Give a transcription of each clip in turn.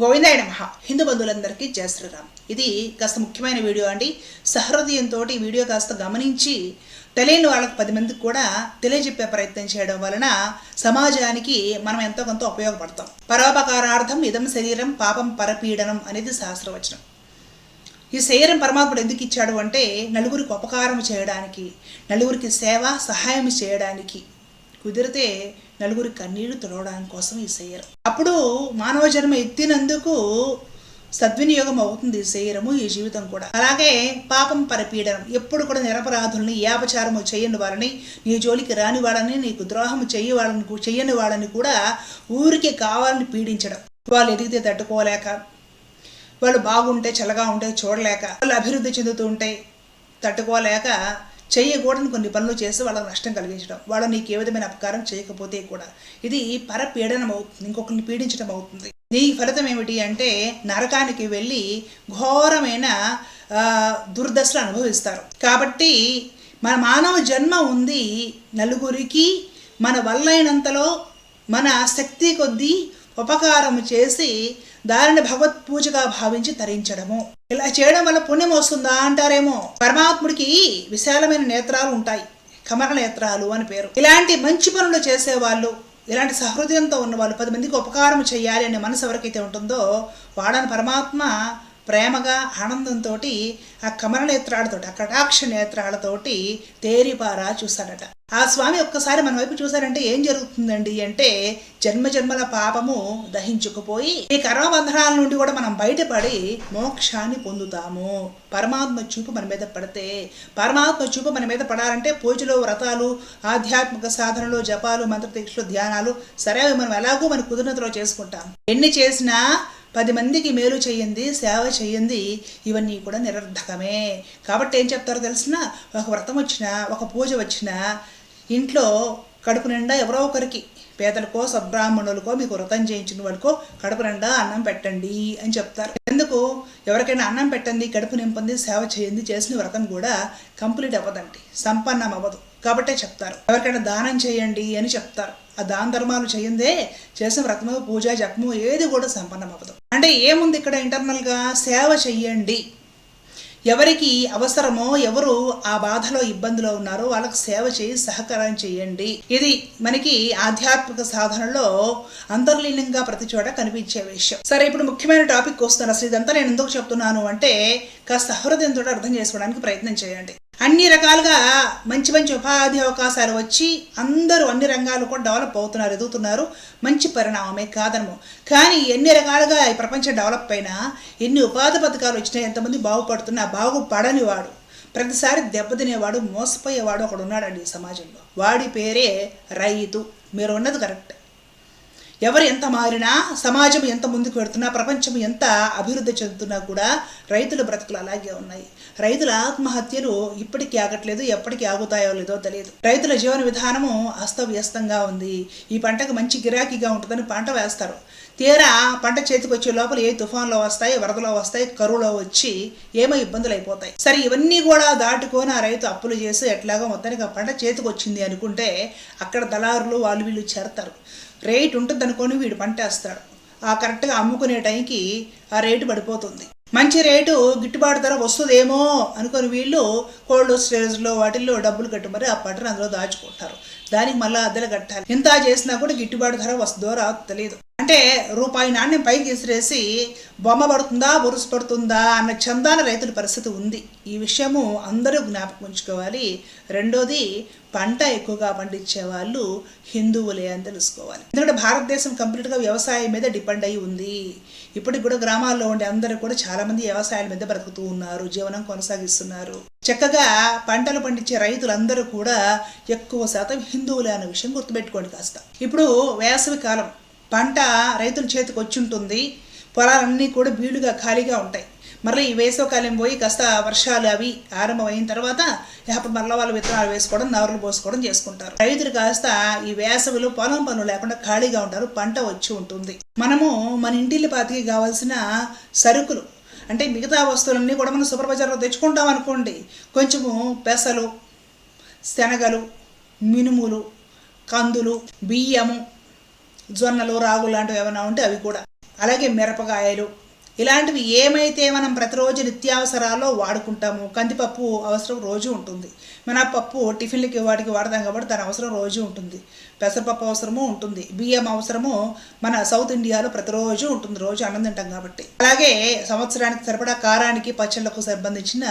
గోవిందాయ నమ. హిందూ బంధువులందరికీ జయ శ్రీరామ్. ఇది కాస్త ముఖ్యమైన వీడియో అండి. సహృదయంతో ఈ వీడియో కాస్త గమనించి తెలియని వాళ్ళకి పది మందికి కూడా తెలియజెప్పే ప్రయత్నం చేయడం వలన సమాజానికి మనం ఎంతో కొంత ఉపయోగపడతాం. పరోపకారార్థం ఇదం శరీరం పాపం పరపీడనం అనేది శాస్త్రవచనం. ఈ శరీరం పరమాత్ముడు ఎందుకు ఇచ్చాడు అంటే నలుగురికి ఉపకారం చేయడానికి నలుగురికి సేవ సహాయం చేయడానికి కుదిరితే నలుగురి కన్నీళ్ళు తుడవడానికి కోసం ఈ శరీరం అప్పుడు మానవ జన్మ ఎత్తినందుకు సద్వినియోగం అవుతుంది ఈ శరీరము ఈ జీవితం కూడా. అలాగే పాపం పరపీడనం. ఎప్పుడు కూడా నిరపరాధుల్ని యాపచారము చేయని వాళ్ళని నీ జోలికి రాని వాళ్ళని నీకు ద్రోహం చెయ్యి వాళ్ళని చెయ్యని వాళ్ళని కూడా ఊరికి కావాలని పీడించడం. వాళ్ళు ఎదిగితే తట్టుకోలేక వాళ్ళు బాగుంటే చల్లగా ఉంటే చూడలేక వాళ్ళు అభివృద్ధి చెందుతూ ఉంటే తట్టుకోలేక చేయకూడని కొన్ని పనులు చేసి వాళ్ళకి నష్టం కలిగించడం. వాళ్ళు నీకు ఏ విధమైన అపకారం చేయకపోతే కూడా. ఇది పరపీడనం అవుతుంది. ఇంకొకరిని పీడించడం అవుతుంది. దీని ఫలితం ఏమిటి అంటే నరకానికి వెళ్ళి ఘోరమైన దుర్దశలు అనుభవిస్తారు. కాబట్టి మన మానవ జన్మ ఉంది నలుగురికి మన వల్లైనంతలో మన శక్తి కొద్దీ ఉపకారం చేసి దానిని భగవత్ పూజగా భావించి తరించడము. ఇలా చేయడం వల్ల పుణ్యం వస్తుందా అంటారేమో? పరమాత్ముడికి విశాలమైన నేత్రాలు ఉంటాయి. కమల నేత్రాలు అని పేరు. ఇలాంటి మంచి పనులు చేసేవాళ్ళు ఇలాంటి సహృదయంతో ఉన్న వాళ్ళు పది మందికి ఉపకారం చేయాలి అనే మనసు ఎవరికైతే ఉంటుందో వాడని పరమాత్మ ప్రేమగా ఆనందంతో ఆ కమల నేత్రాలతోటి ఆ కటాక్ష నేత్రాలతోటి తేరిపారా చూశాడట. ఆ స్వామి ఒక్కసారి మన వైపు చూశారంటే ఏం జరుగుతుందండి అంటే జన్మ జన్మల పాపము దహించుకుపోయి ఈ కర్మబంధనాల నుండి కూడా మనం బయటపడి మోక్షాన్ని పొందుతాము. పరమాత్మ చూపు మన మీద పడితే పరమాత్మ చూపు మన మీద పడాలంటే పూజలు వ్రతాలు ఆధ్యాత్మిక సాధనలు జపాలు మంత్రదీక్షలు ధ్యానాలు సరే అవి మనం ఎలాగో మన కుదిరినతలో చేసుకుంటాం. ఎన్ని చేసినా పది మందికి మేలు చేయండి సేవ చేయండి ఇవన్నీ కూడా నిరర్ధకమే కాబట్టి ఏం చెప్తారో తెలిసిన ఒక వ్రతం వచ్చినా ఒక పూజ వచ్చినా ఇంట్లో కడుపు నిండా ఎవరో ఒకరికి పేదలకో సద్బ్రాహ్మణులకో మీకు వ్రతం చేయించిన వాళ్ళకో కడుపు నిండా అన్నం పెట్టండి అని చెప్తారు. ఎందుకు? ఎవరికైనా అన్నం పెట్టండి కడుపు నింపండి సేవ చేయండి చేసిన వ్రతం కూడా కంప్లీట్ అవ్వదండి. సంపన్నం అవ్వదు. కాబట్టే చెప్తారు. ఎవరికైనా దానం చేయండి అని చెప్తారు. ఆ దాన ధర్మాలు చేయందే చేసిన వ్రతము పూజ జపము ఏది కూడా సంపన్నం అవ్వదు. అంటే ఏముంది ఇక్కడ ఇంటర్నల్గా సేవ చెయ్యండి ఎవరికి అవసరమో ఎవరు ఆ బాధలో ఇబ్బందిలో ఉన్నారో వాళ్ళకు సేవ చేయి సహకారం చేయండి. ఇది మనకి ఆధ్యాత్మిక సాధనలో అంతర్లీనంగా ప్రతి చోట కనిపించే విషయం. సరే ఇప్పుడు ముఖ్యమైన టాపిక్ వస్తాను అసలు ఇదంతా నేను ఎందుకు చెప్తున్నాను అంటే కాస్త హృదయంతో అర్థం చేసుకోవడానికి ప్రయత్నం చేయండి. అన్ని రకాలుగా మంచి మంచి ఉపాధి అవకాశాలు వచ్చి అందరూ అన్ని రంగాలు కూడా డెవలప్ అవుతున్నారు ఎదుగుతున్నారు. మంచి పరిణామమే కాదనము. కానీ ఎన్ని రకాలుగా ఈ ప్రపంచం డెవలప్ అయినా ఎన్ని ఉపాధి పథకాలు వచ్చినా ఎంతమంది బాగుపడుతున్నా బాగుపడని వాడు ప్రతిసారి దెబ్బతినేవాడు మోసపోయేవాడు ఒకడు ఉన్నాడండి ఈ సమాజంలో. వాడి పేరే రైతు. మీరు ఉన్నది కరెక్ట్ ఎవరు ఎంత మారినా సమాజం ఎంత ముందుకు వెడుతున్నా ప్రపంచం ఎంత అభివృద్ధి చెందుతున్నా కూడా రైతుల బ్రతుకులు అలాగే ఉన్నాయి. రైతుల ఆత్మహత్యలు ఇప్పటికీ ఆగట్లేదు ఎప్పటికీ ఆగుతాయో లేదో తెలియదు. రైతుల జీవన విధానము అస్తవ్యస్తంగా ఉంది. ఈ పంటకు మంచి గిరాకీగా ఉంటుందని పంట వేస్తారు. తీరా పంట చేతికి వచ్చే లోపల ఏ తుఫాన్లో వస్తాయి వరదలో వస్తాయి కరువులో వచ్చి ఏమో ఇబ్బందులు అయిపోతాయి. సరే ఇవన్నీ కూడా దాటుకొని ఆ రైతు అప్పులు చేసి ఎట్లాగో మొత్తానికి ఆ పంట చేతికి వచ్చింది అనుకుంటే అక్కడ దళారులు వాళ్ళు వీళ్ళు చేరతారు. రేట్ ఉంటుంది అనుకొని వీడు పంట వేస్తాడు. ఆ కరెక్ట్గా అమ్ముకునే టైంకి ఆ రేటు పడిపోతుంది. మంచి రేటు గిట్టుబాటు ధర వస్తుందేమో అనుకొని వీళ్ళు కోల్డ్ స్టోరేజ్లో వాటిల్లో డబ్బులు కట్టుమరి ఆ పంటను అందులో దాచుకుంటారు. దానికి మళ్ళీ అద్దెలు కట్టాలి. ఎంత చేసినా కూడా గిట్టుబాటు ధర వస్తుందో రాదో తెలియదు. అంటే రూపాయి నాణ్యం పైకి విసిరేసి బొమ్మ పడుతుందా బొరుసు పడుతుందా అన్న చందాన రైతుల పరిస్థితి ఉంది. ఈ విషయము అందరూ జ్ఞాపకం ఉంచుకోవాలి. రెండోది పంట ఎక్కువగా పండించే వాళ్ళు హిందువులే అని తెలుసుకోవాలి. ఎందుకంటే భారతదేశం కంప్లీట్గా వ్యవసాయం మీద డిపెండ్ అయి ఉంది. ఇప్పటికి కూడా గ్రామాల్లో ఉండే అందరూ కూడా చాలామంది వ్యవసాయాల మీద బ్రతుకుతూ ఉన్నారు జీవనం కొనసాగిస్తున్నారు. చక్కగా పంటలు పండించే రైతులందరూ కూడా ఎక్కువ శాతం హిందువులే అనే విషయం గుర్తుపెట్టుకోండి కాస్త. ఇప్పుడు వేసవి కాలం. పంట రైతుల చేతికి వచ్చి ఉంటుంది పొలాలన్నీ కూడా బీడుగా ఖాళీగా ఉంటాయి. మరలా ఈ వేసవకాలం పోయి కాస్త వర్షాలు అవి ఆరంభమైన తర్వాత అప్పుడు మరల వాళ్ళు విత్తనాలు వేసుకోవడం నారులు పోసుకోవడం చేసుకుంటారు. రైతులు కాస్త ఈ వేసవిలో పొలం పనులు లేకుండా ఖాళీగా ఉంటారు. పంట వచ్చి ఉంటుంది. మనము మన ఇంటిల్లి పాతికి కావాల్సిన సరుకులు అంటే మిగతా వస్తువులన్నీ కూడా మనం సూపర్ బజార్లో తెచ్చుకుంటాం అనుకోండి. కొంచెము పెసలు శనగలు మినుములు కందులు బియ్యము జొన్నలు రాగులు లాంటివి ఏమైనా ఉంటే అవి కూడా. అలాగే మిరపకాయలు ఇలాంటివి ఏమైతే మనం ప్రతిరోజు నిత్యావసరాల్లో వాడుకుంటాము కందిపప్పు అవసరం రోజు ఉంటుంది. మన పప్పు టిఫిన్లకి వాటికి వాడతాం కాబట్టి దాని అవసరం రోజు ఉంటుంది. పెసరపప్పు అవసరము ఉంటుంది. బియ్యం అవసరము మన సౌత్ ఇండియాలో ప్రతిరోజు ఉంటుంది. రోజు అన్నం తింటాం కాబట్టి. అలాగే సంవత్సరానికి సరిపడా కారానికి పచ్చళ్ళకు సంబంధించిన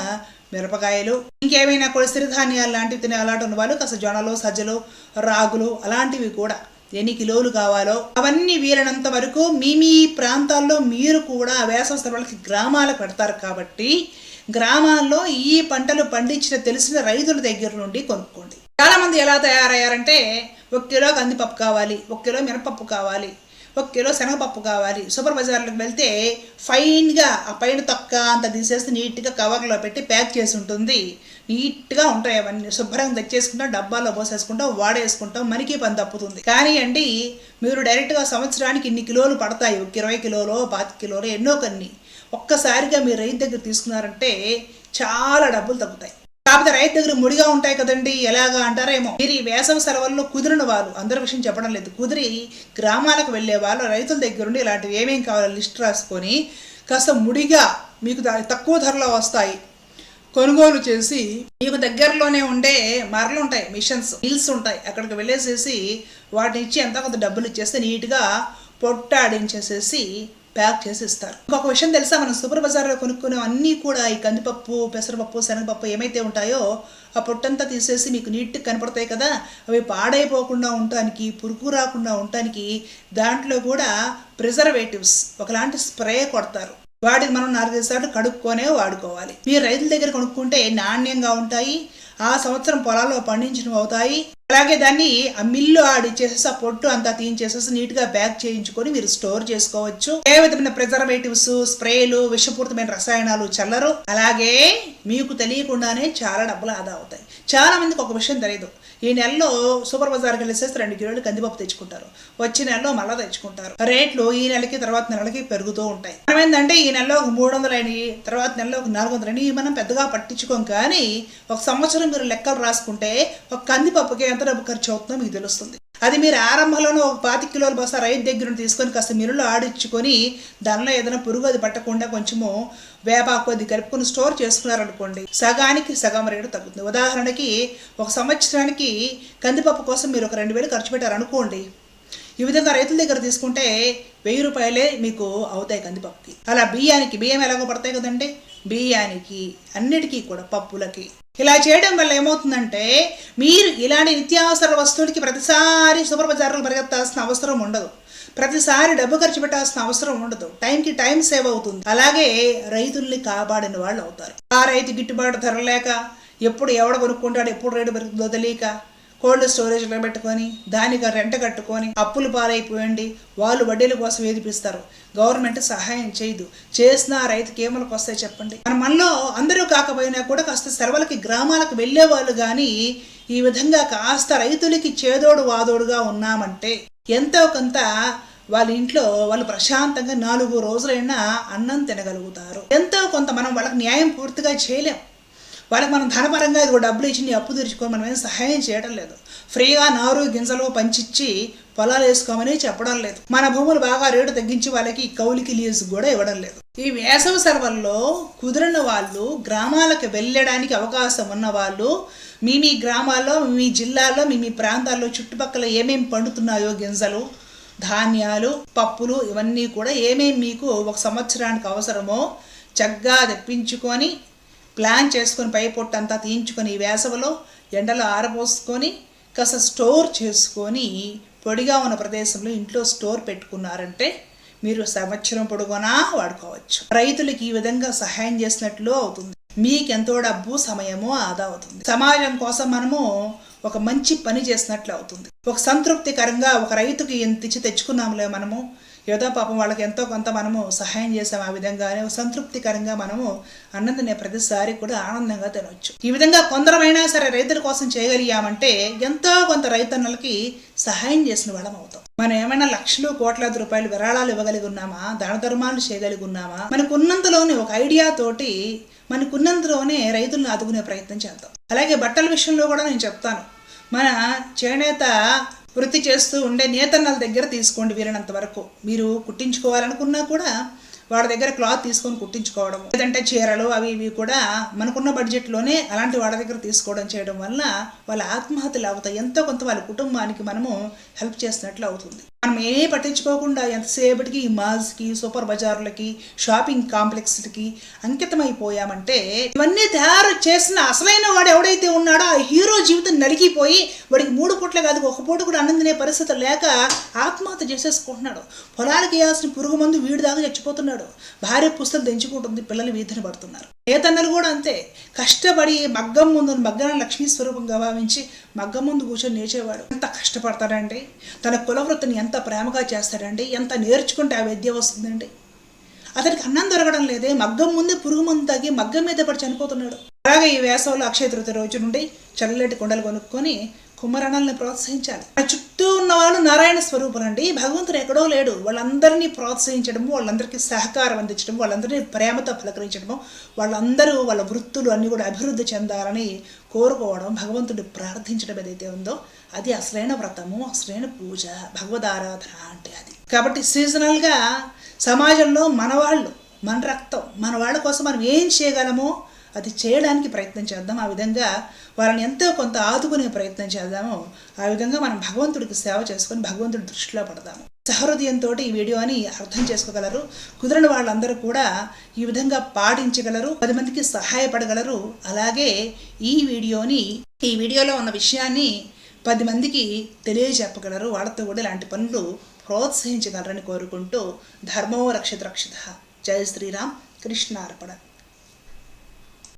మిరపకాయలు ఇంకేమైనా కూడా సిరిధాన్యాలు లాంటివి తినే అలాంటి ఉన్న వాళ్ళు కాస్త జొన్నలు సజ్జలు రాగులు అలాంటివి కూడా ఎన్ని కిలోలు కావాలో అవన్నీ వీలైనంత వరకు మీ మీ ప్రాంతాల్లో మీరు కూడా వేసవ సెలవులకి గ్రామాలకు పెడతారు కాబట్టి గ్రామాల్లో ఈ పంటలు పండించిన తెలిసిన రైతుల దగ్గర నుండి కొనుక్కోండి. చాలా మంది ఎలా తయారయ్యారంటే ఒక కిలో కందిపప్పు కావాలి ఒక కిలో మినపప్పు కావాలి ఒక కిలో శనగపప్పు కావాలి. సూపర్ బజార్లోకి వెళ్తే ఫైన్గా ఆ పైన తొక్క అంత తీసేసి నీట్గా కవర్లో పెట్టి ప్యాక్ చేసి ఉంటుంది. నీట్గా ఉంటాయి అవన్నీ. శుభ్రంగా తెచ్చేసుకుంటాం డబ్బాలో పోసేసుకుంటాం వాడేసుకుంటాం మనకి పని తప్పుతుంది. కానీ అండి మీరు డైరెక్ట్గా సంవత్సరానికి ఇన్ని కిలోలు పడతాయి. ఒక ఇరవై కిలోలో పాతి కిలోలో ఎన్నో కొన్ని. ఒక్కసారిగా మీరు రైతు దగ్గర తీసుకున్నారంటే చాలా డబ్బులు తగ్గుతాయి. కాకపోతే రైతు దగ్గర ముడిగా ఉంటాయి కదండి ఎలాగా అంటారేమో. మీరు ఈ వేసవి సెలవుల్లో కుదిరిన వాళ్ళు అందరి విషయం చెప్పడం లేదు. కుదిరి గ్రామాలకు వెళ్ళే వాళ్ళు రైతుల దగ్గర ఉండి ఇలాంటివి ఏమేమి కావాలో లిస్ట్ రాసుకొని కాస్త ముడిగా మీకు దా- తక్కువ ధరలో వస్తాయి. కొనుగోలు చేసి మీకు దగ్గరలోనే ఉండే మరలు ఉంటాయి మిషన్స్ మిల్స్ ఉంటాయి. అక్కడికి వెళ్ళేసేసి వాటిని ఇచ్చి ఎంత కొంత డబ్బులు ఇచ్చేస్తే నీట్గా పొట్టాడించేసేసి ప్యాక్ చేసి ఇస్తారు ఇంకొక విషయం తెలుసా? మనం సూపర్ బజార్లో కొనుక్కునే అన్నీ కూడా ఈ కందిపప్పు పెసరపప్పు శనగపప్పు ఏమైతే ఉంటాయో ఆ పొట్టంతా తీసేసి మీకు నీట్గా కనపడతాయి కదా? అవి పాడైపోకుండా ఉండటానికి పురుగు రాకుండా ఉండటానికి దాంట్లో కూడా ప్రిజర్వేటివ్స్ ఒకలాంటి స్ప్రే కొడతారు. వాటిని మనం నాలుగైదు సార్లు కడుక్కొనే వాడుకోవాలి. మీరు రైతుల దగ్గర కొనుక్కుంటే నాణ్యంగా ఉంటాయి ఆ సంవత్సరం పొలాల్లో పండించినవి అవుతాయి. అలాగే దాన్ని ఆ మిల్లు ఆడిచ్చేసేసి ఆ పొట్టు అంతా తీయించేసేసి నీట్గా బ్యాగ్ చేయించుకొని మీరు స్టోర్ చేసుకోవచ్చు. ఏ విధమైన ప్రిజర్వేటివ్స్ స్ప్రేలు విషపూరితమైన రసాయనాలు చల్లరు. అలాగే మీకు తెలియకుండానే చాలా డబ్బులు ఆదా అవుతాయి. చాలా మందికి ఒక విషయం తెలియదు ఈ నెలలో సూపర్ బజార్కి వెళ్ళేసేసి రెండు కిలోలు కందిపప్పు తెచ్చుకుంటారు. వచ్చే నెలలో మళ్ళీ తెచ్చుకుంటారు. రేట్లు ఈ నెలకి తర్వాత నెలకి పెరుగుతూ ఉంటాయి. మనం ఏంటంటే ఈ నెలలో ఒక మూడు వందలు తర్వాత నెలలో ఒక నాలుగు వందలు అయినాయి. మనం పెద్దగా పట్టించుకోం కానీ ఒక సంవత్సరం మీరు లెక్కలు రాసుకుంటే ఒక కందిపప్పుకి ఎంత డబ్బు ఖర్చు అవుతుందో మీకు తెలుస్తుంది. అది మీరు ఆరంభంలోనే ఒక పాతి కిలోల బస్తా రైతు దగ్గర తీసుకొని కాస్త మిరులో ఆడించుకొని దానిలో ఏదైనా పురుగు అది పట్టకుండా కొంచెము వేపాకు అది కలుపుకొని స్టోర్ చేసుకున్నారనుకోండి సగానికి సగం రేటు తగ్గుతుంది. ఉదాహరణకి ఒక సంవత్సరానికి కందిపప్పు కోసం మీరు ఒక రెండు వేలు ఖర్చు పెట్టారనుకోండి ఈ విధంగా రైతుల దగ్గర తీసుకుంటే వెయ్యి రూపాయలే మీకు అవుతాయి కందిపప్పుకి. అలా బియ్యానికి బియ్యం ఎలాగో పడతాయి కదండి? బియ్యానికి అన్నిటికీ కూడా పప్పులకి. ఇలా చేయడం వల్ల ఏమవుతుందంటే మీరు ఇలాంటి నిత్యావసర వస్తువులకి ప్రతిసారి సూపర్ బజార్లో పరిగెత్తాల్సిన అవసరం ఉండదు. ప్రతిసారి డబ్బు ఖర్చు పెట్టాల్సిన అవసరం ఉండదు. టైంకి టైం సేవ్ అవుతుంది. అలాగే రైతుల్ని కాపాడిన వాళ్ళు అవుతారు. ఆ రైతు గిట్టుబాటు ధర లేక ఎప్పుడు ఎవడ కొనుక్కుంటాడు ఎప్పుడు రేటు పెరుగుతుందో తెలియక కోల్డ్ స్టోరేజ్లో పెట్టుకొని దానికి రెంట కట్టుకొని అప్పులు పాలైపోయండి. వాళ్ళు వడ్డీల కోసం వేధిపిస్తారు. గవర్నమెంట్ సహాయం చేయదు. చేసిన రైతుకి ఏమలకు వస్తాయి చెప్పండి. మన మనలో అందరూ కాకపోయినా కూడా కాస్త సెలవులకి గ్రామాలకు వెళ్ళే వాళ్ళు కానీ ఈ విధంగా కాస్త రైతులకి చేదోడు వాదోడుగా ఉన్నామంటే ఎంతో కొంత వాళ్ళ ఇంట్లో వాళ్ళు ప్రశాంతంగా నాలుగు రోజులైనా అన్నం తినగలుగుతారు. ఎంతో కొంత మనం వాళ్ళకి న్యాయం పూర్తిగా చేయలేం. వాళ్ళకి మనం ధనపరంగా ఇదిగో డబ్బులు ఇచ్చి నీ అప్పు తీర్చుకొని మనం ఏం సహాయం చేయడం లేదు. ఫ్రీగా నారు గింజలు పంచిచ్చి పొలాలు వేసుకోమని చెప్పడం లేదు. మన భూములు బాగా రేటు తగ్గించి వాళ్ళకి కౌలికి లీజు కూడా ఇవ్వడం లేదు. ఈ వేసవి సెలవుల్లో కుదిరిన వాళ్ళు గ్రామాలకు వెళ్ళడానికి అవకాశం ఉన్న వాళ్ళు మీ మీ గ్రామాల్లో మీ జిల్లాలో మీ మీ ప్రాంతాల్లో చుట్టుపక్కల ఏమేమి పండుతున్నాయో గింజలు ధాన్యాలు పప్పులు ఇవన్నీ కూడా ఏమేమి మీకు ఒక సంవత్సరానికి అవసరమో చక్కగా తెప్పించుకొని ప్లాన్ చేసుకొని పై పొట్టంతా తీయించుకొని ఈ వేసవిలో ఎండలో ఆరబోసుకొని కాస్త స్టోర్ చేసుకొని పొడిగా ఉన్న ప్రదేశంలో ఇంట్లో స్టోర్ పెట్టుకున్నారంటే మీరు సంవత్సరం పొడుగునా వాడుకోవచ్చు. రైతులకి ఈ విధంగా సహాయం చేసినట్లు అవుతుంది. మీకు ఎంతో డబ్బు సమయము ఆదా అవుతుంది. సమాజం కోసం మనము ఒక మంచి పని చేసినట్లు అవుతుంది. ఒక సంతృప్తికరంగా ఒక రైతుకి ఎంత ఇచ్చి తెచ్చుకున్నాములే మనము ఏదో పాపం వాళ్ళకి ఎంతో కొంత మనము సహాయం చేసాం ఆ విధంగానే సంతృప్తికరంగా మనము అన్నం ప్రతిసారి కూడా ఆనందంగా తినవచ్చు ఈ విధంగా కొందరమైనా సరే రైతుల కోసం చేయగలిగామంటే ఎంతో కొంత రైతన్నలకి సహాయం చేసిన వాళ్ళం అవుతాం. మనం ఏమైనా లక్షలు కోట్లాది రూపాయలు విరాళాలు ఇవ్వగలిగి ఉన్నామా? దాన ధర్మాలు చేయగలిగి ఉన్నామా? మనకున్నంతలోనే ఒక ఐడియా తోటి మనకున్నంతలోనే రైతులను ఆదుకునే ప్రయత్నం చేద్దాం. అలాగే బట్టల విషయంలో కూడా నేను చెప్తాను. మన చేనేత వృత్తి చేస్తూ ఉండే నేతన్నల దగ్గర తీసుకోండి వీలైనంత వరకు. మీరు కుట్టించుకోవాలనుకున్నా కూడా వాళ్ళ దగ్గర క్లాత్ తీసుకొని కుట్టించుకోవడం లేదంటే చీరలు అవి ఇవి కూడా మనకున్న బడ్జెట్లోనే అలాంటి వాళ్ళ దగ్గర తీసుకోవడం చేయడం వల్ల వాళ్ళ ఆత్మహత్యలు అవుతాయి. ఎంతో కొంత వాళ్ళ కుటుంబానికి మనము హెల్ప్ చేసినట్లు అవుతుంది. మనం ఏ పట్టించుకోకుండా ఎంతసేపటికి ఈ మాల్స్కి సూపర్ బజార్లకి షాపింగ్ కాంప్లెక్స్లకి అంకితమైపోయామంటే ఇవన్నీ తయారు చేసిన అసలైన వాడు ఎవడైతే ఉన్నాడో ఆ హీరో జీవితం నలిగిపోయి వాడికి మూడు పూట్ల కాదు ఒక పూట కూడా అన్నం పరిస్థితి లేక ఆత్మహత్య చేసేసుకుంటున్నాడు. పొలాలకు వేయాల్సిన పురుగు మందు వీడి దాకా చచ్చిపోతున్నాడు. భార్య పుస్తలు తెంచుకుంటుంది పిల్లలు వీధిని పడుతున్నారు. నేతన్నలు కూడా అంతే. కష్టపడి మగ్గం ముందు మగ్గన లక్ష్మీ స్వరూపంగా భావించి మగ్గం ముందు కూర్చొని నేర్చేవాడు. ఎంత కష్టపడతాడండి? తన కులవృత్తిని ఎంత ప్రేమగా చేస్తాడండి ఎంత నేర్చుకుంటే ఆ విద్య వస్తుందండి. అతనికి అన్నం దొరకడం లేదే మగ్గం ముందే పురుగు మందు తాగి మగ్గం మీద పడి చనిపోతున్నాడు. అలాగే ఈ వేసవిలో అక్షయ తృతీయ రోజు నుండి చల్లటి కొండలు కొనుక్కొని కుమరణల్ని ప్రోత్సహించాలి. ఆ చుట్టూ ఉన్న వాళ్ళు నారాయణ స్వరూపులండి. భగవంతుడు ఎక్కడో లేడు. వాళ్ళందరినీ ప్రోత్సహించడము వాళ్ళందరికీ సహకారం అందించడం వాళ్ళందరినీ ప్రేమతో పలకరించడము వాళ్ళందరూ వాళ్ళ వృత్తులు అన్నీ కూడా అభివృద్ధి చెందాలని కోరుకోవడం భగవంతుడు ప్రార్థించడం ఏదైతే ఉందో అది అసలైన వ్రతము అసలైన పూజ భగవదారాధన అంటే అది. కాబట్టి సీజనల్గా సమాజంలో మనవాళ్ళు మన రక్తం మన వాళ్ళ కోసం మనం ఏం చేయగలమో అది చేయడానికి ప్రయత్నం చేద్దాం. ఆ విధంగా వాళ్ళని ఎంతో కొంత ఆదుకునే ప్రయత్నం చేద్దాము. ఆ విధంగా మనం భగవంతుడికి సేవ చేసుకొని భగవంతుడి దృష్టిలో పడదాము. సహృదయంతో ఈ వీడియోని అర్థం చేసుకోగలరు. కుదిరిన వాళ్ళందరూ కూడా ఈ విధంగా పాటించగలరు. పది మందికి సహాయపడగలరు. అలాగే ఈ వీడియోని ఈ వీడియోలో ఉన్న విషయాన్ని పది మందికి తెలియజెప్పగలరు. వాళ్ళతో కూడా ఇలాంటి పనులు ప్రోత్సహించగలరని కోరుకుంటూ ధర్మో రక్షిత రక్షిత. జయ శ్రీరామ్. కృష్ణార్పణ.